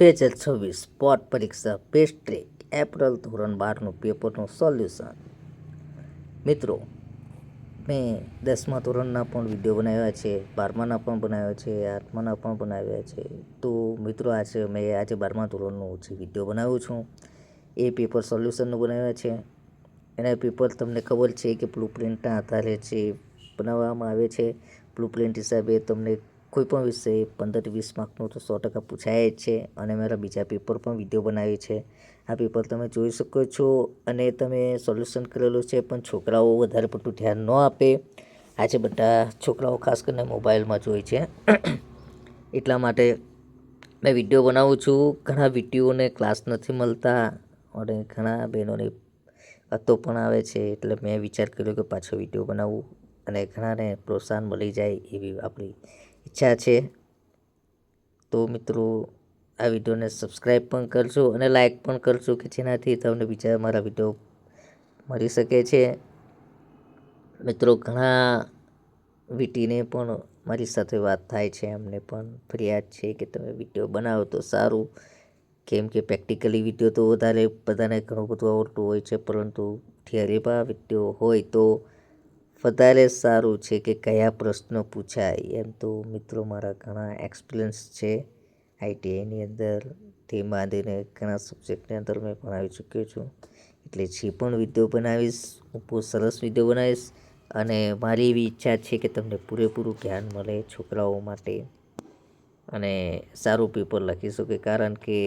બે હજાર છવ્વીસ પોર્ટ પરીક્ષા પેસ્ટ્રેક એપ્રિલ ધોરણ બારનું પેપરનું સોલ્યુશન. મિત્રો, મેં દસમા ધોરણના પણ વીડિયો બનાવ્યા છે, બારમાના પણ બનાવ્યા છે, આઠમાના પણ બનાવ્યા છે. તો મિત્રો, આજે મેં આજે બારમા ધોરણનું જે વીડિયો બનાવું છું, એ પેપર સોલ્યુશનનું બનાવ્યા છે. એના પેપર તમને ખબર છે કે બ્લુ પ્રિન્ટના આધારે જે બનાવવામાં આવે છે બ્લુ પ્રિન્ટ હિસાબે તમને કોઈ પણ વિષય પંદર વીસ માર્કનું તો સો ટકા પૂછાય જ છે. અને મારા બીજા પેપર પણ વીડિયો બનાવી છે. આ પેપર તમે જોઈ શકો છો અને તમે સોલ્યુશન કરેલું છે, પણ છોકરાઓ વધારે પડતું ધ્યાન ન આપે. આજે બધા છોકરાઓ ખાસ કરીને મોબાઈલમાં જોઈ છે. એટલા માટે મેં વીડિયો બનાવું છું. ઘણા વિડીયોને ક્લાસ નથી મળતા અને ઘણા બહેનોની વાતો પણ આવે છે. એટલે મેં વિચાર કર્યો કે પાછો વીડિયો બનાવું અને ઘણાને પ્રોત્સાહન મળી જાય એવી આપણી ઈચ્છા છે, તો મિત્રો, આ વિડીયોને સબસ્ક્રાઈબ પણ કરજો અને લાઇક પણ કરજો કે જેનાથી તમને બીજા મારા વીડિયો મળી શકે છે. મિત્રો, ઘણા વીટીને પણ મારી સાથે વાત થાય છે, એમને પણ ફરિયાદ છે કે તમે વીડિયો બનાવો તો સારું. કેમ કે પ્રેક્ટિકલી વીડિયો તો વધારે બધાને ઘણું બધું આવડતું હોય છે, પરંતુ થિયરીમાં વીડિયો હોય તો વધારે સારું છે કે કયા પ્રશ્નો પૂછાય એમ તો મિત્રો મારા ઘણા એક્સપિરિયન્સ છે આઈટીઆઈની અંદર તે માંડીને ઘણા સબ્જેક્ટની અંદર મેં ભણાવી ચૂક્યો છું. એટલે જે પણ વીડિયો બનાવીશ, હું બહુ સરસ વીડિયો બનાવીશ અને મારી એવી ઈચ્છા છે કે તમને પૂરેપૂરું જ્ઞાન મળે છોકરાઓ માટે અને સારું પેપર લખી શકે. કારણ કે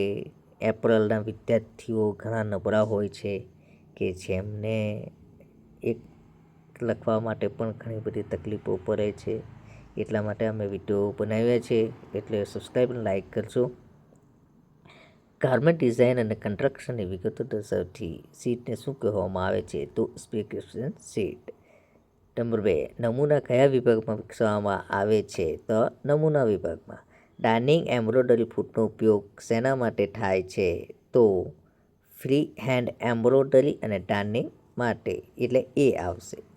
એપ્રિલના વિદ્યાર્થીઓ ઘણા નબળા હોય છે કે જેમને એક લખવા માટે પણ ઘણી બધી તકલીફો પડે છે. એટલા માટે અમે વીડિયો બનાવ્યા છે. એટલે સબસ્ક્રાઈબ અને લાઇક કરજો. ગાર્મેન્ટ ડિઝાઇન અને કન્સ્ટ્રક્શનની વિગતો દર્શાવતી સીટને શું કહેવામાં આવે છે તો સ્પેસિફિકેશન સીટ નંબર બે, નમૂના કયા વિભાગમાં વિકસાવવામાં આવે છે? તો નમૂના વિભાગમાં ડાઇનિંગ એમ્બ્રોઇડરી ફૂટનો ઉપયોગ શેના માટે થાય છે? તો ફ્રી હેન્ડ એમ્બ્રોઇડરી અને ડાઇનિંગ માટે. એટલે એ આવશે.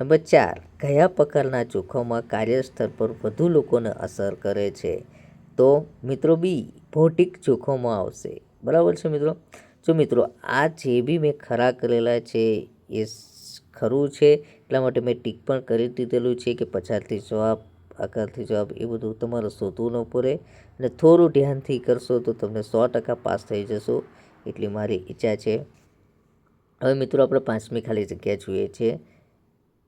નંબર ચાર, કયા પ્રકારના જોખમમાં કાર્યસ્થળ પર વધુ લોકોને અસર કરે છે? તો મિત્રો બી, ભૌતિક જોખમો આવશે. બરાબર છે મિત્રો? જો મિત્રો, આ જે બી મેં ખરા કરેલા છે, એ ખરું છે? એટલા માટે મેં ટીક પણ કરી દીધેલું છે કે પછાડથી જવાબ આગળથી જવાબ એ બધું તમારે શોધવું ન પડે. અને થોડું ધ્યાનથી કરશો તો તમને સો ટકા પાસ થઈ જશો. એટલી મારી ઈચ્છા છે. હવે મિત્રો, આપણે પાંચમી ખાલી જગ્યા જોઈએ છીએ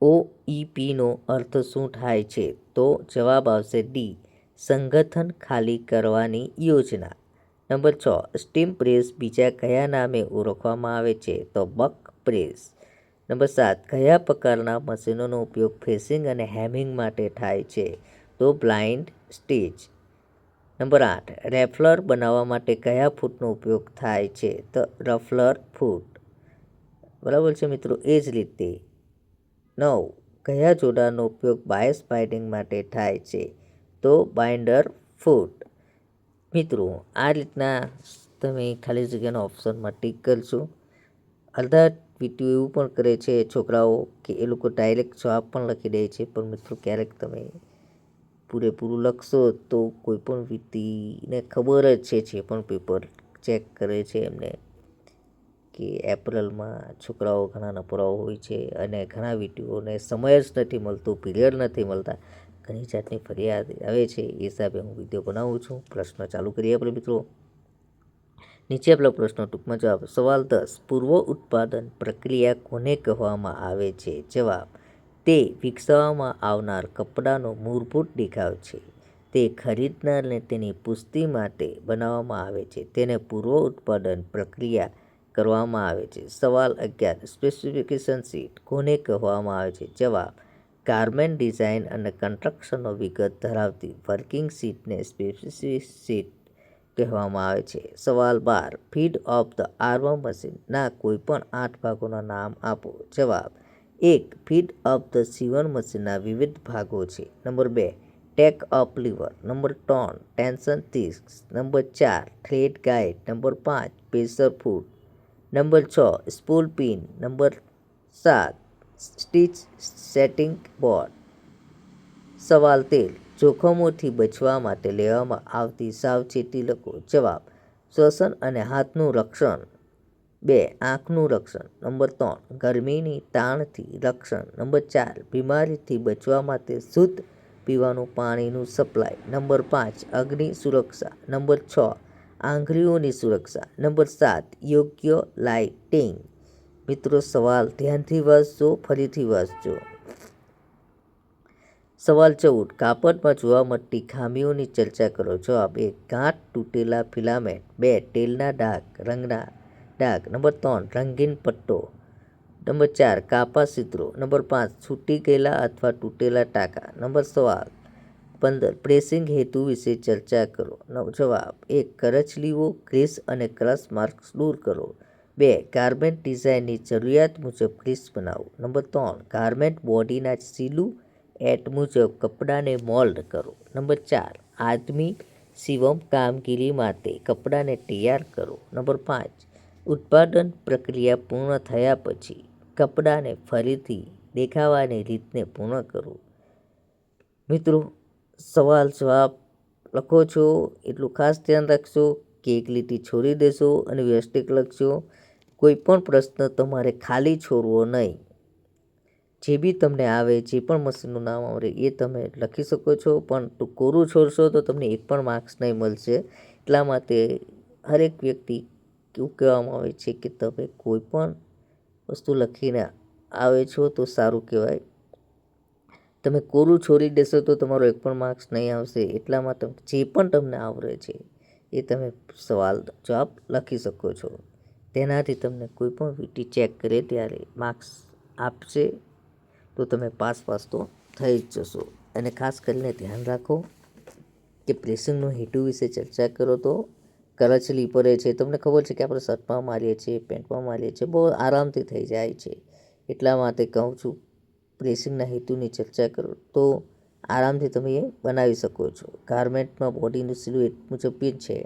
ઓ ઈપીનો અર્થ શું થાય છે? તો જવાબ આવશે ડી, સંગઠન ખાલી કરવાની યોજના. નંબર છ, સ્ટીમ પ્રેસ બીજા કયા નામે ઓળખવામાં આવે છે? તો બક પ્રેસ. નંબર સાત, કયા પ્રકારના મશીનોનો ઉપયોગ ફેસિંગ અને હેમિંગ માટે થાય છે? તો બ્લાઇન્ડ સ્ટેજ. નંબર આઠ, રેફલર બનાવવા માટે કયા ફૂટનો ઉપયોગ થાય છે? તો રફલર ફૂટ. બરાબર છે મિત્રો? એ જ રીતે. નવ. કયા જોડાનો ઉપયોગ બાયસ બાઇન્ડિંગ માટે થાય છે? તો બાઇન્ડર ફૂટ. મિત્રો, આ રીતના તમે ખાલી જગ્યાના ઓપ્શનમાં ટીક કરશો. અડધા વીડિયો એવું પણ કરે છે છોકરાઓ કે એ લોકો ડાયરેક્ટ જવાબ પણ લખી દે છે. પણ મિત્રો, ક્યારેક તમે પૂરેપૂરું લખશો તો કોઈ પણ વ્યક્તિને ખબર જ છે, જે પણ પેપર ચેક કરે છે એમને. કે એપ્રિલમાં છોકરાઓ ઘણા નપરાઓ હોય છે અને ઘણા વિડીયોને સમય જ નથી મળતો પીરિયડ નથી મળતા. ઘણી જાતની ફરિયાદ આવે છે. એ હિસાબે હું વીડિયો બનાવું છું. પ્રશ્ન ચાલુ કરીએ આપણે મિત્રો. નીચે આપણો પ્રશ્ન ટૂંકમાં જવાબ, સવાલ દસ, પૂર્વ ઉત્પાદન પ્રક્રિયા કોને કહેવામાં આવે છે? જવાબ, તે વિકસાવવામાં આવનાર કપડાનો મૂળભૂત દેખાવ છે. તે ખરીદનારને તેની પુષ્ટિ માટે બનાવવામાં આવે છે. તેને પૂર્વ ઉત્પાદન પ્રક્રિયા કરવામાં આવે છે. સવાલ અગિયાર. સ્પેસિફિકેશન સીટ કોને કહેવામાં આવે છે? જવાબ, ગાર્મેન્ટ ડિઝાઇન અને કન્સ્ટ્રક્શનનો વિગત ધરાવતી વર્કિંગ સીટને સ્પેસિફિક સીટ કહેવામાં આવે છે. સવાલ બાર, ફીડ ઓફ ધ આર્મ મશીનના કોઈપણ આઠ ભાગોના નામ આપો. જવાબ, એક, ફીડ ઓફ ધ સીવણ મશીનના વિવિધ ભાગો છે. નંબર બે, ટેક અપ લીવર. નંબર ત્રણ, ટેન્શન તીસ નંબર ચાર, થ્રેડ ગાઇડ. નંબર પાંચ, પ્રેશર ફૂડ. નંબર છ, સ્પૂલ પિન. નંબર સાત, સ્ટીચ સેટિંગ બોર્ડ. સવાલ તેર, જોખમોથી બચવા માટે લેવામાં આવતી સાવચેતી લખો. જવાબ, શ્વસન અને હાથનું રક્ષણ. બે, આંખનું રક્ષણ. નંબર ત્રણ, ગરમીની તાણથી રક્ષણ. નંબર ચાર, બીમારીથી બચવા માટે શુદ્ધ પીવાનું પાણીનું સપ્લાય. નંબર પાંચ, અગ્નિ સુરક્ષા. નંબર છ આંગળીઓની સુરક્ષા. નંબર સાત, યોગ્ય લાઇટિંગ. મિત્રો, સવાલ ધ્યાનથી વાંચજો, ફરીથી વાંચજો. સવાલ ચૌદ, કાપડમાં જોવા મળતી ખામીઓની ચર્ચા કરો. જવાબ એક, ગાંઠ તૂટેલા ફિલામેન્ટ. બે, તેલના ડાઘ, રંગના ડાઘ. નંબર ત્રણ, રંગીન પટ્ટો. નંબર ચાર, કાપા સિત્રો. નંબર પાંચ, છૂટી ગયેલા અથવા તૂટેલા ટાંકા. નંબર સવાલ પંદર પ્રેસિંગ હેતુ વિશે ચર્ચા કરો. નવ જવાબ. એક કરચલીઓ ગ્રીસ અને ક્રશ માર્ક્સ દૂર કરો. બે, ગાર્મેન્ટ ડિઝાઇનની જરૂરિયાત મુજબ ગ્રીસ બનાવો. નંબર ત્રણ, ગાર્મેન્ટ બોડીના સીલું એટ મુજબ કપડાને મોલ્ડ કરો. નંબર ચાર, આદમી શિવમ કામગીરી માટે કપડાને તૈયાર કરો. નંબર પાંચ, ઉત્પાદન પ્રક્રિયા પૂર્ણ થયા પછી કપડાને ફરીથી દેખાવાની રીતને પૂર્ણ કરો. મિત્રો સવાલ જવાબ લખો છો, એટલું ખાસ ધ્યાન રાખશો કે એક લીટી છોડી દેશો અને વ્યવસ્થિત લખશો. કોઈ પણ પ્રશ્ન તમારે ખાલી છોડવો નહીં. જે બી તમને આવે, જે પણ મશીનનું નામ આવે એ તમે લખી શકો છો. પણ કોરું છોડશો તો તમને એક પણ માર્ક્સ નહીં મળશે. એટલા માટે હરેક વ્યક્તિ એવું કહેવામાં આવે છે કે તમે કોઈ પણ વસ્તુ લખીને આવે છો તો સારું કહેવાય. તમે કોરું છોડી દેશો તો તમારો એક પણ માર્ક્સ નહીં આવશે. એટલા માટે જે પણ તમને આવડે છે, એ તમે સવાલ, જવાબ લખી શકો છો. તેનાથી તમને કોઈ પણ વીટી ચેક કરે ત્યારે માર્ક્સ આપશે તો તમે પાસ પાસ તો થઈ જ જશો. અને ખાસ કરીને ધ્યાન રાખો કે પ્રેસિંગનો હેતુ વિશે ચર્ચા કરો તો કરચલી પડે છે. તમને ખબર છે કે આપણે શર્ટમાં મારીએ છીએ, પેન્ટમાં મારીએ છીએ, બહુ આરામથી થઈ જાય છે. એટલા માટે કહું છું પ્રેસિંગના હેતુની ચર્ચા કરો, તો આરામથી તમે એ બનાવી શકો છો. ગાર્મેન્ટમાં બોડીનું સિલુએટ મુજબ જ છે.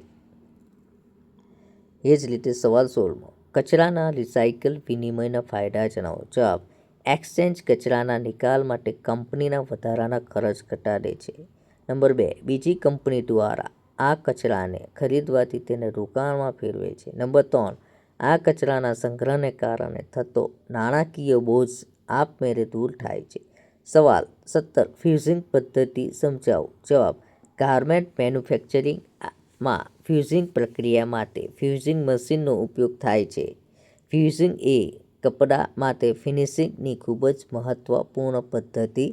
એ જ રીતે સવાલ સોળમો, કચરાના રિસાયકલ વિનિમયના ફાયદા જણાવો. જવાબ, એક્સચેન્જ કચરાના નિકાલ માટે કંપનીના વધારાના ખર્ચ ઘટાડે છે. નંબર બે, બીજી કંપની દ્વારા આ કચરાને ખરીદવાથી તેને રોકાણમાં ફેરવે છે. નંબર ત્રણ, આ કચરાના સંગ્રહને કારણે થતો નાણાકીય બોજ આપમેળે દૂર થાય છે. સવાલ, સત્તર, ફ્યુઝિંગ પદ્ધતિ સમજાવો. જવાબ, ગાર્મેન્ટ મેન્યુફેક્ચરિંગમાં ફ્યુઝિંગ પ્રક્રિયા માટે ફ્યુઝિંગ મશીનનો ઉપયોગ થાય છે. ફ્યુઝિંગ એ કપડાં માટે ફિનિશિંગની ખૂબ જ મહત્ત્વપૂર્ણ પદ્ધતિ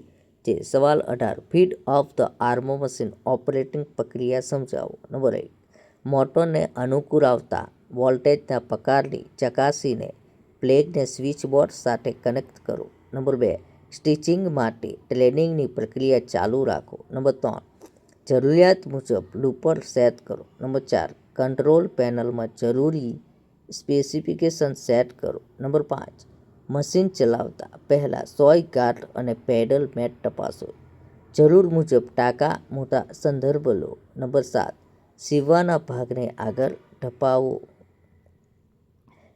છે. સવાલ, અઢાર feed of the arm machine operating પ્રક્રિયા સમજાવો. નંબર એક, મોટરને અનુકૂળ આવતા વોલ્ટેજના પ્રકારની ચકાસીને પ્લેગને સ્વિચબોર્ડ સાથે કનેક્ટ કરો. નંબર બે, સ્ટિચિંગ માટે ટ્રેનિંગની પ્રક્રિયા ચાલુ રાખો. નંબર ત્રણ, જરૂરિયાત મુજબ લૂપર સેટ કરો. નંબર ચાર, કંટ્રોલ પેનલમાં જરૂરી સ્પેસિફિકેશન સેટ કરો. નંબર પાંચ, મશીન ચલાવતા પહેલાં સોય ગાર્ડ અને પેડલ મેટ તપાસો. જરૂર મુજબ ટાંકા મોટા સંદર્ભ લો. નંબર સાત, સીવવાના ભાગને આગળ ઢપાવો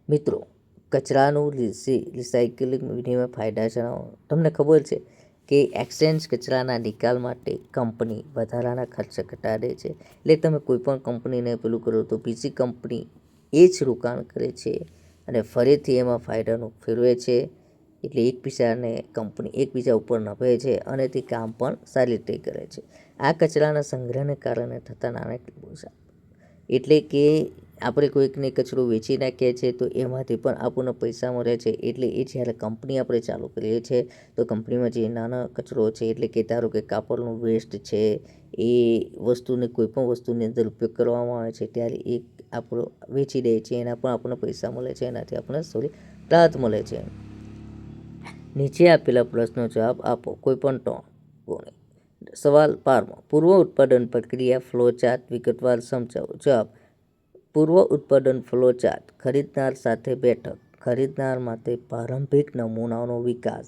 મિત્રો કચરાનું રિસાયકલિંગ વિનિમય ફાયદા જણાવો. તમને ખબર છે કે એક્સચેન્જ કચરાના નિકાલ માટે કંપની વધારાના ખર્ચ ઘટાડે છે. એટલે તમે કોઈપણ કંપનીને પેલું કરો તો બીજી કંપની એ જ રોકાણ કરે છે અને ફરીથી એમાં ફાયદાનું ફેરવે છે. એટલે એકબીજાને કંપની એકબીજા ઉપર નભે છે અને તે કામ પણ સારી રીતે કરે છે. આ કચરાના સંગ્રહને કારણે થતા નાણાકીય એટલે કે આપણે કોઈકને કચરો વેચી નાખીએ છીએ, તો એમાંથી પણ આપણને પૈસા મળે છે. એટલે એ જ્યારે કંપની આપણે ચાલુ કરીએ છીએ, તો કંપનીમાં જે નાના કચરો છે, એટલે કે ધારો કે કાપડનું વેસ્ટ છે, એ વસ્તુને કોઈ પણ વસ્તુની અંદર ઉપયોગ કરવામાં આવે છે, ત્યારે એ આપણો વેચી દે છે, એના પણ આપણને પૈસા મળે છે, એનાથી આપણને સોરી રાહત મળે છે. નીચે આપેલા પ્રશ્નનો જવાબ આપો કોઈ પણ ટોન સવાલ બારમો, પૂર્વ ઉત્પાદન પ્રક્રિયા, ફ્લોચાર્ટ વિગતવાર સમજાવો. જવાબ પૂર્વ ઉત્પાદન ફ્લોચાર્ટ, ખરીદનાર સાથે બેઠક, ખરીદનાર માટે પ્રારંભિક નમૂનાનો વિકાસ,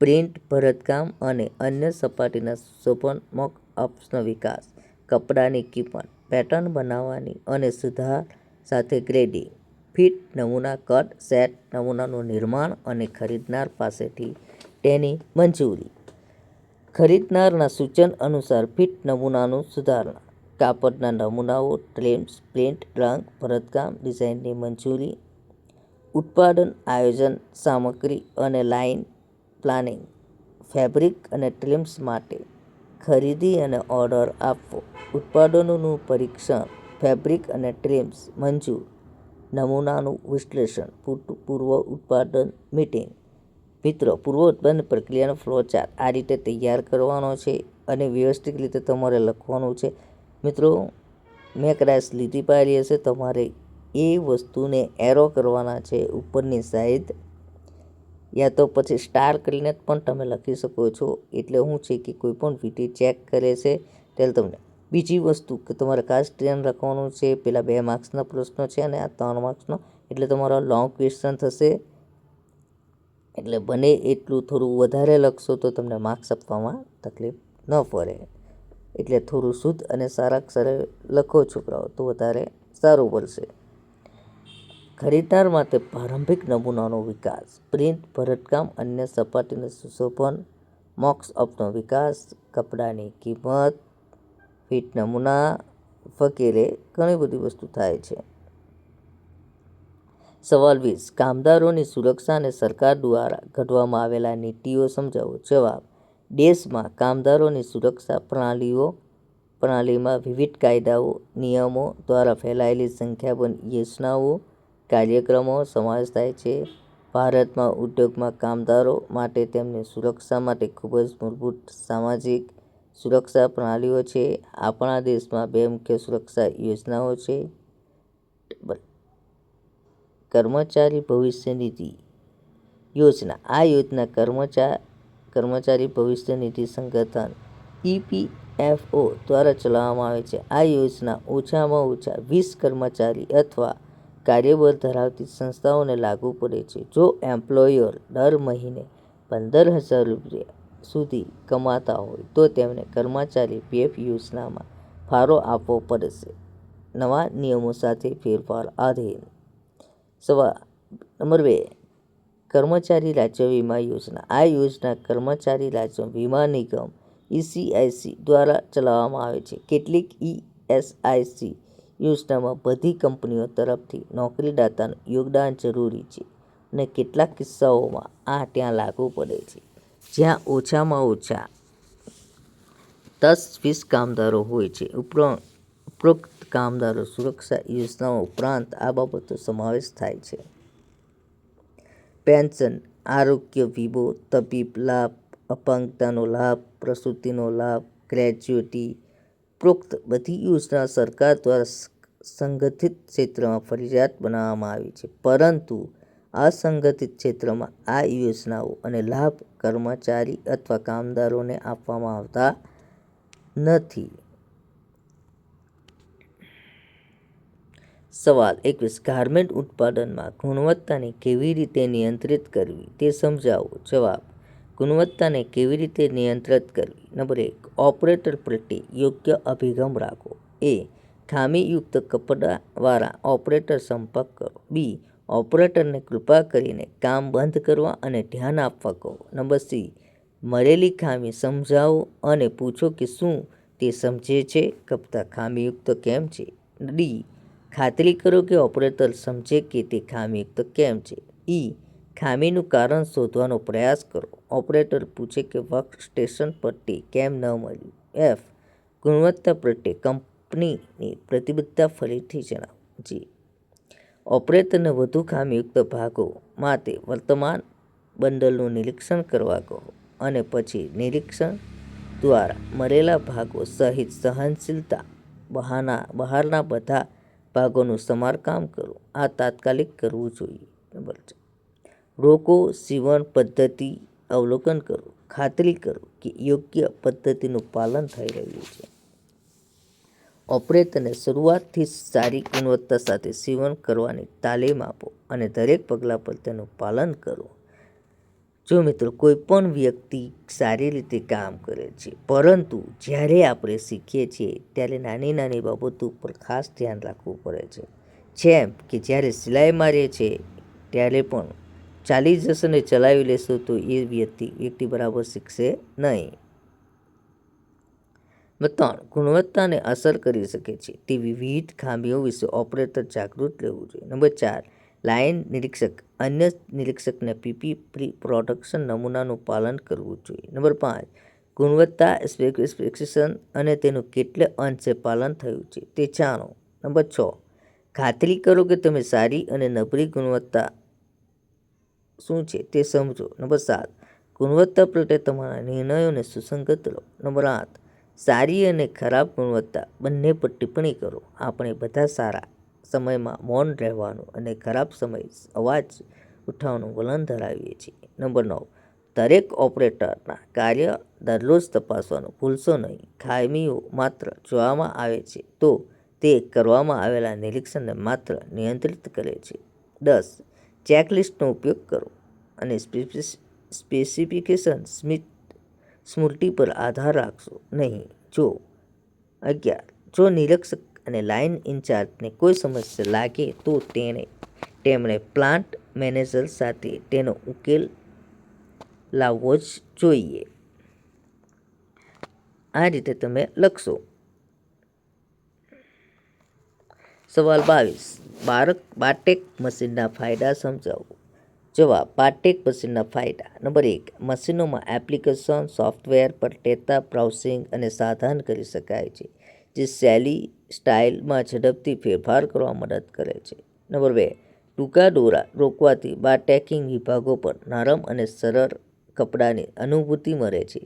પ્રિન્ટ ભરતકામ અને અન્ય સપાટીના શોભનાત્મક અપ્સનો વિકાસ, કપડાની કિંમત, પેટર્ન બનાવવાની અને સુધાર સાથે ગ્રેડિંગ, ફિટ નમૂના કટ, સેટ નમૂનાનું નિર્માણ અને ખરીદનાર પાસેથી તેની મંજૂરી. ખરીદનારના સૂચન અનુસાર ફિટ નમૂનાનું સુધારણા. કાપડના નમૂનાઓ ટ્રેમ્સ પ્રિન્ટ રંગ, ભરતકામ, ડિઝાઇનની મંજૂરી, ઉત્પાદન, આયોજન, સામગ્રી અને લાઇન પ્લાનિંગ, ફેબ્રિક અને ટ્રિમ્સ માટે ખરીદી અને ઓર્ડર આપવો, ઉત્પાદનોનું પરીક્ષણ, ફેબ્રિક અને ટ્રિમ્સ મંજૂર, નમૂનાનું વિશ્લેષણ પૂર્વ ઉત્પાદન મીટિંગ, મિત્રો પૂર્વ ઉત્પાદન પ્રક્રિયાનો ફ્લો ચાર્ટ આ રીતે તૈયાર કરવાનો છે અને વ્યવસ્થિત રીતે તમારે લખવાનું છે. મિત્રો, મેં કદાચ લીટી પાડી હશે, તમારે એ વસ્તુને એરો કરવાના છે ઉપરની સાઈડ યા તો પછી સ્ટાર કરીને પણ તમે લખી શકો છો. એટલે શું છે કે કોઈ પણ વીટી ચેક કરે છે, ત્યારે તમને બીજી વસ્તુ કે તમારે ખાસ ધ્યાન રાખવાનું છે, પેલા બે માર્ક્સના પ્રશ્નો છે અને આ ત્રણ માર્ક્સનો. એટલે તમારો લોંગ ક્વેશ્ચન થશે. એટલે બને એટલું થોડું વધારે લખશો તો તમને માર્ક્સ આપવામાં તકલીફ ન પડે. એટલે થોડું શુદ્ધ અને સારા અક્ષરે લખો છોકરાઓ, તો વધારે સારું પડશે ખરીદદાર માટે પ્રારંભિક નમૂનાનો વિકાસ. પ્રિન્ટ, ભરતકામ અન્ય સપાટીને સુશોભન, મોક્સ અપનો વિકાસ, કપડાની કિંમત, ફિટ નમૂના વગેરે ઘણી બધી વસ્તુ થાય છે. સવાલ વીસ. કામદારોની સુરક્ષા અને સરકાર દ્વારા ઘડવામાં આવેલા નીતિઓ સમજાવો. જવાબ. દેશમાં કામદારોની સુરક્ષા પ્રણાલીઓ, પ્રણાલીમાં વિવિધ કાયદાઓ, નિયમો દ્વારા ફેલાયેલી સંખ્યાબંધ યોજનાઓ, કાર્યક્રમો સમાવેશ થાય છે. ભારતમાં ઉદ્યોગમાં કામદારો માટે તેમની સુરક્ષા માટે ખૂબ જ મૂળભૂત સામાજિક સુરક્ષા પ્રણાલીઓ છે. આપણા દેશમાં બે મુખ્ય સુરક્ષા યોજનાઓ છે. કર્મચારી ભવિષ્ય નિધિ યોજના. આ યોજના કર્મચા કર્મચારી ભવિષ્ય નિધિ સંગઠન ઈપીએફઓ દ્વારા ચલાવવામાં આવે છે. આ યોજના ઓછામાં ઓછા વીસ કર્મચારી અથવા કાર્યબળ ધરાવતી સંસ્થાઓને લાગુ પડે છે. જો એમ્પ્લોયર દર મહિને પંદર હજાર રૂપિયા સુધી કમાતા હોય, તો તેમને કર્મચારી પીએફ યોજનામાં ફાળો આપવો પડશે. નવા નિયમો સાથે ફેરફાર આધીન. સવા નંબર બે. કર્મચારી રાજ્ય વીમા યોજના. આ યોજના કર્મચારી રાજ્ય વીમા નિગમ ઈસીઆઈસી દ્વારા ચલાવવામાં આવે છે. કેટલીક ઈએસઆઈસી યોજનામાં બધી કંપનીઓ તરફથી નોકરીદાતાનું યોગદાન જરૂરી છે અને કેટલાક કિસ્સાઓમાં આ ત્યાં લાગુ પડે છે. જ્યાં ઓછામાં ઓછા દસ વીસ કામદારો હોય છે. ઉપરાંત ઉપરોક્ત કામદારો સુરક્ષા યોજનાઓ ઉપરાંત આ બાબતો સમાવેશ થાય છે. પેન્શન, આરોગ્ય વીમો, તબીબ લાભ, અપંગતાનો લાભ, પ્રસૂતિનો લાભ ગ્રેજ્યુટી પ્રોક્ત બધી યોજના સરકાર દ્વારા સંગઠિત ક્ષેત્રમાં ફરજિયાત બનાવવામાં આવી છે. પરંતુ અસંગઠિત ક્ષેત્રમાં આ યોજનાઓ અને લાભ કર્મચારી અથવા કામદારોને આપવામાં આવતા નથી. સવાલ. એકવીસ. ગાર્મેન્ટ ઉત્પાદનમાં ગુણવત્તાને કેવી રીતે નિયંત્રિત કરવી? તે સમજાવો. જવાબ. ગુણવત્તાને કેવી રીતે નિયંત્રિત કરવી? નંબર એક. ઓપરેટર પ્રત્યે યોગ્ય અભિગમ રાખો. એ. ખામીયુક્ત કપડાવાળા ઓપરેટર સંપર્ક કરો. બી. ઓપરેટરને કૃપા કરીને કામ બંધ કરવા અને ધ્યાન આપવા કહો. Number C. મળેલી ખામી સમજાવો અને પૂછો કે શું તે સમજે છે? કપતા ખામીયુક્ત કેમ છે? ડી. ખાતરી કરો કે ઓપરેટર સમજે કે તે ખામીયુક્ત કેમ છે. ઈ ખામીનું કારણ શોધવાનો પ્રયાસ કરો. ઓપરેટર પૂછે કે વર્ક સ્ટેશન પર તે કેમ ન મળ્યું. એફ. ગુણવત્તા પ્રત્યે કંપનીની પ્રતિબદ્ધતા ફરીથી જણાવો. જી. ઓપરેટરને વધુ ખામીયુક્ત ભાગો માટે વર્તમાન બંડલનું નિરીક્ષણ કરવા કહો અને પછી નિરીક્ષણ દ્વારા મળેલા ભાગો સહિત સહનશીલતા બહારના બહારના બધા ભાગોનું સમારકામ કરો. આ તાત્કાલિક કરવું જોઈએ. નંબર ચાર. રોકો સીવણ પદ્ધતિ અવલોકન કરો. ખાતરી કરો કે યોગ્ય પદ્ધતિનું પાલન થઈ રહ્યું છે. ઓપરેટરને શરૂઆતથી સારી ગુણવત્તા સાથે સીવણ કરવાની તાલીમ આપો અને દરેક પગલાં પર તેનું પાલન કરો. જો મિત્રો, કોઈ પણ વ્યક્તિ સારી રીતે કામ કરે છે, પરંતુ જ્યારે આપણે શીખીએ છીએ, ત્યારે નાની નાની બાબતો ઉપર ખાસ ધ્યાન રાખવું પડે છે. જેમ કે જ્યારે સિલાઈ મારીએ છીએ, ત્યારે પણ ચાલી જશે ને ચલાવી લેશો તો એ વ્યક્તિ વ્યક્તિ બરાબર શીખશે નહીં. ત્રણ, ગુણવત્તાને અસર કરી શકે છે. તે વિવિધ ખામીઓ વિશે ઓપરેટર જાગૃત રહેવું જોઈએ. નંબર ચાર લાઇન નિરીક્ષક, અન્ય નિરીક્ષકને પીપી પ્રી પ્રોડક્શન નમૂનાનું પાલન કરવું જોઈએ. નંબર પાંચ, ગુણવત્તા સ્પેસિફિકેશન અને તેનું કેટલે અંશે પાલન થયું છે તે જાણો. નંબર છ, ખાતરી કરો કે તમે સારી અને નબળી ગુણવત્તા શું છે તે સમજો. નંબર સાત, ગુણવત્તા પ્રત્યે તમારા નિર્ણયોને સુસંગત લો નંબર આઠ, સારી અને ખરાબ ગુણવત્તા બંને પર ટિપ્પણી કરો. આપણે બધા સારા સમયમાં મૌન રહેવાનું અને ખરાબ સમય અવાજ ઉઠાવવાનું વલણ ધરાવીએ છીએ. નંબર નવ. દરેક ઓપરેટરના કાર્ય દરરોજ તપાસવાનું ભૂલશો નહીં. ખામીઓ માત્ર જોવામાં આવે છે તો તે કરવામાં આવેલા નિરીક્ષણને માત્ર નિયંત્રિત કરે છે. દસ. ચેકલિસ્ટનો ઉપયોગ કરો અને સ્પેસિફિકેશન સ્મિત, સ્મૃતિ પર આધાર રાખશો નહીં. જો, અગિયાર. જો નિરીક્ષક અને લાઇન ઇન્ચાર્જને કોઈ સમસ્યા લાગે તો તેણે, તેમણે પ્લાન્ટ મેનેજર સાથે તેનો ઉકેલ લાવવો જ જોઈએ. આ રીતે તમે લખશો. સવાલ બાવીસ. બારક બાટેક મશીનના ફાયદા સમજાવો. જવાબ, બાટેક મશીનના ફાયદા. નંબર એક, મશીનોમાં એપ્લિકેશન, સોફ્ટવેર પર ડેટા બ્રાઉઝિંગ અને સાધન કરી શકાય છે. જે શૈલી, સ્ટાઇલમાં ઝડપથી ફેરફાર કરવા મદદ કરે છે. નંબર બે, ટૂંકા દોરા રોકવાથી બાટેકિંગ વિભાગો પર નરમ અને સરળ કપડાની અનુભૂતિ મળે છે.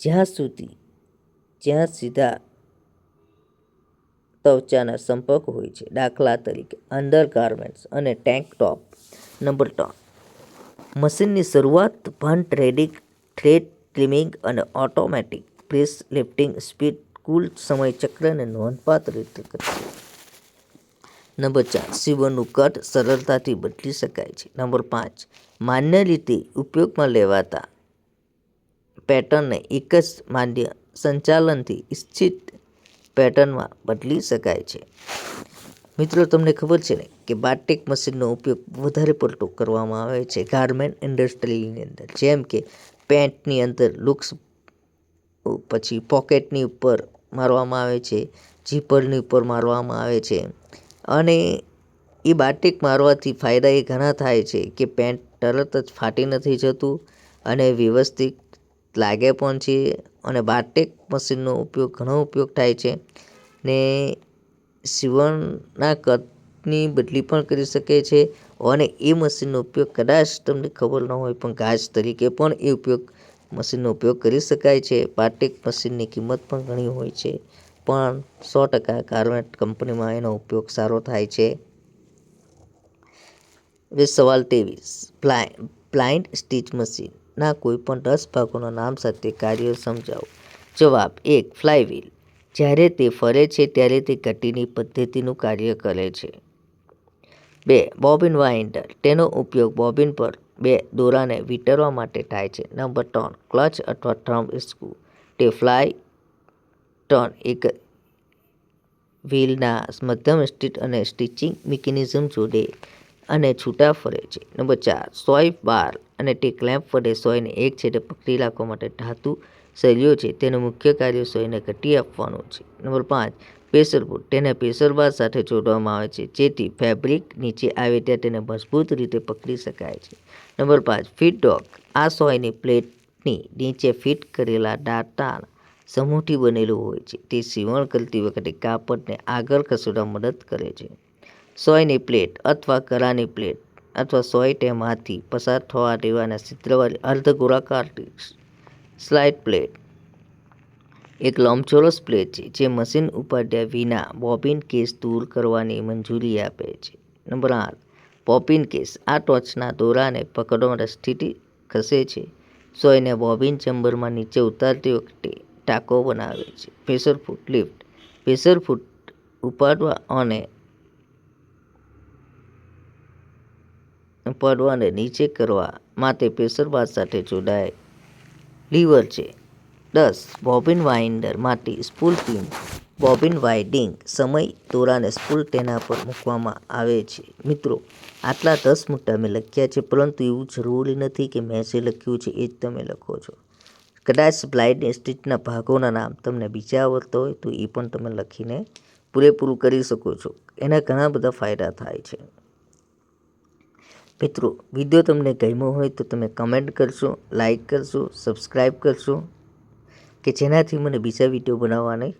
જ્યાં સુધી, જ્યાં સીધા ત્વચાના સંપર્ક હોય છે, દાખલા તરીકે અંડર ગાર્મેન્ટ્સ અને ટેન્ક ટોપ. નંબર ત્રણ, મશીનની શરૂઆત ભન ટ્રેડિંગ થ્રેડ ટ્રીમિંગ અને ઓટોમેટિક પ્રેસ લિફ્ટિંગ સ્પીડ કુલ સમય ચક્રને નોંધપાત્ર રીતે કરશે. નંબર ચાર, સીવણનું કટ સરળતાથી બદલી શકાય છે. નંબર પાંચ, માન્ય રીતે ઉપયોગમાં લેવાતા પેટર્નને એક જ માન્ય સંચાલનથી ઇચ્છિત પેટર્નમાં બદલી શકાય છે. મિત્રો, તમને ખબર છે ને કે બાટેક મશીનનો ઉપયોગ વધારે પડતો કરવામાં આવે છે ગાર્મેન્ટ ઇન્ડસ્ટ્રીની અંદર. જેમ કે પેન્ટની અંદર લુક્સ, પછી પોકેટની ઉપર મારવામાં આવે છે ઝીપરની ઉપર મારવામાં આવે છે. અને એ બાટિક મારવાથી ફાયદા એ ઘણા થાય છે કે પેન્ટ તરત જ ફાટી નથી જતું અને વ્યવસ્થિત લાગે પણ છે અને બાટેક મશીનનો ઉપયોગ ઘણો ઉપયોગ થાય છે ને સીવણના કદની બદલી પણ કરી શકે છે. અને એ મશીનનો ઉપયોગ કદાચ તમને ખબર ન હોય પણ ઘાસ તરીકે પણ એ ઉપયોગ મશીનનો ઉપયોગ કરી શકાય છે. બાટેક મશીનની કિંમત પણ ઘણી હોય છે, પણ સો ટકા ગાર્મેન્ટ કંપનીમાં એનો ઉપયોગ સારો થાય છે. હવે સવાલ ત્રેવીસ. બ્લાઇન્ડ સ્ટીચ મશીનના કોઈપણ દસ ભાગોના નામ સાથે કાર્ય સમજાવો. જવાબ એક ફ્લાયવ્હીલ જ્યારે તે ફરે છે, ત્યારે તે ગતિની પદ્ધતિનું કાર્ય કરે છે. બે બોબિન વાઇન્ડર તેનો ઉપયોગ બોબિન પર બે દોરાને વીંટળવા માટે થાય છે. નંબર ત્રણ, ક્લચ અથવા ટ્રમ્પ સ્ક્રૂ તે ફ્લાય ટર્ન એક વ્હીલના મધ્યમ સ્ટીટ અને સ્ટિચિંગ મિકેનિઝમ જોડે અને છૂટા ફરે છે. નંબર ચાર, સોય બાર અને તે ક્લેમ્પ વડે સોયને એક છેડે પકડી રાખવા માટે ધાતુ શૈલીઓ છે. તેનું મુખ્ય કાર્ય સોયને ઘટી આપવાનું છે. નંબર પાંચ, પ્રેશર બુટ. તેને પ્રેશર બાર સાથે જોડવામાં આવે છે. જેથી ફેબ્રિક નીચે આવે ત્યાં તેને મજબૂત રીતે પકડી શકાય છે. નંબર પાંચ ફીટ ડોક આ સોયની પ્લેટની નીચે ફિટ કરેલા દાંતા સમૂહથી બનેલું હોય છે. તે સીવણ કરતી વખતે કાપડને આગળ ખસેડવા મદદ કરે છે. સોયની પ્લેટ અથવા કરાની પ્લેટ અથવા સોય ટેમાંથી પસાર થવા દેવાના ચિત્રવાળી અર્ધ ગોળાકાર સ્લાઇડ પ્લેટ. એક લંબચોરસ પ્લેટ છે જે મશીન ઉપાડ્યા વિના બોબિન કેસ દૂર કરવાની મંજૂરી આપે છે. નંબર આઠ બોબિન કેસ આ ટોચના દોરાને પકડવાની સ્થિતિ ખસે છે. સોયને બોબિન ચેમ્બરમાં નીચે ઉતારતી વખતે ટાંકો બનાવે છે. Pressure foot lift. Pressure foot ઉપાડવા અને ઉપાડવાને નીચે કરવા માટે પ્રેશર બાર સાથે જોડાય લીવર છે. દસ, બોબિન વાઇન્ડર માટે સ્પૂલ પિન બોબિન વાઇડિંગ સમય દોરાને સ્પૂલ તેના પર મૂકવામાં આવે છે. મિત્રો, આટલા દસ મુદ્દા મેં લખ્યા છે, પરંતુ એવું જરૂરી નથી કે મેં જે લખ્યું છે એ જ તમે લખો છો. કદાચ બ્લાઇડ સ્ટીચના ભાગોના નામ તમને બીજા આવડતા હોય તો એ પણ તમે લખીને પૂરેપૂરું કરી શકો છો. એના ઘણા બધા ફાયદા થાય છે. મિત્રો, વીડિયો તમને ગમ્યો હોય તો તમે કમેન્ટ કરશો, લાઇક કરશો સબસ્ક્રાઈબ કરશો, કે જેનાથી મને બીજા વીડિયો બનાવવાની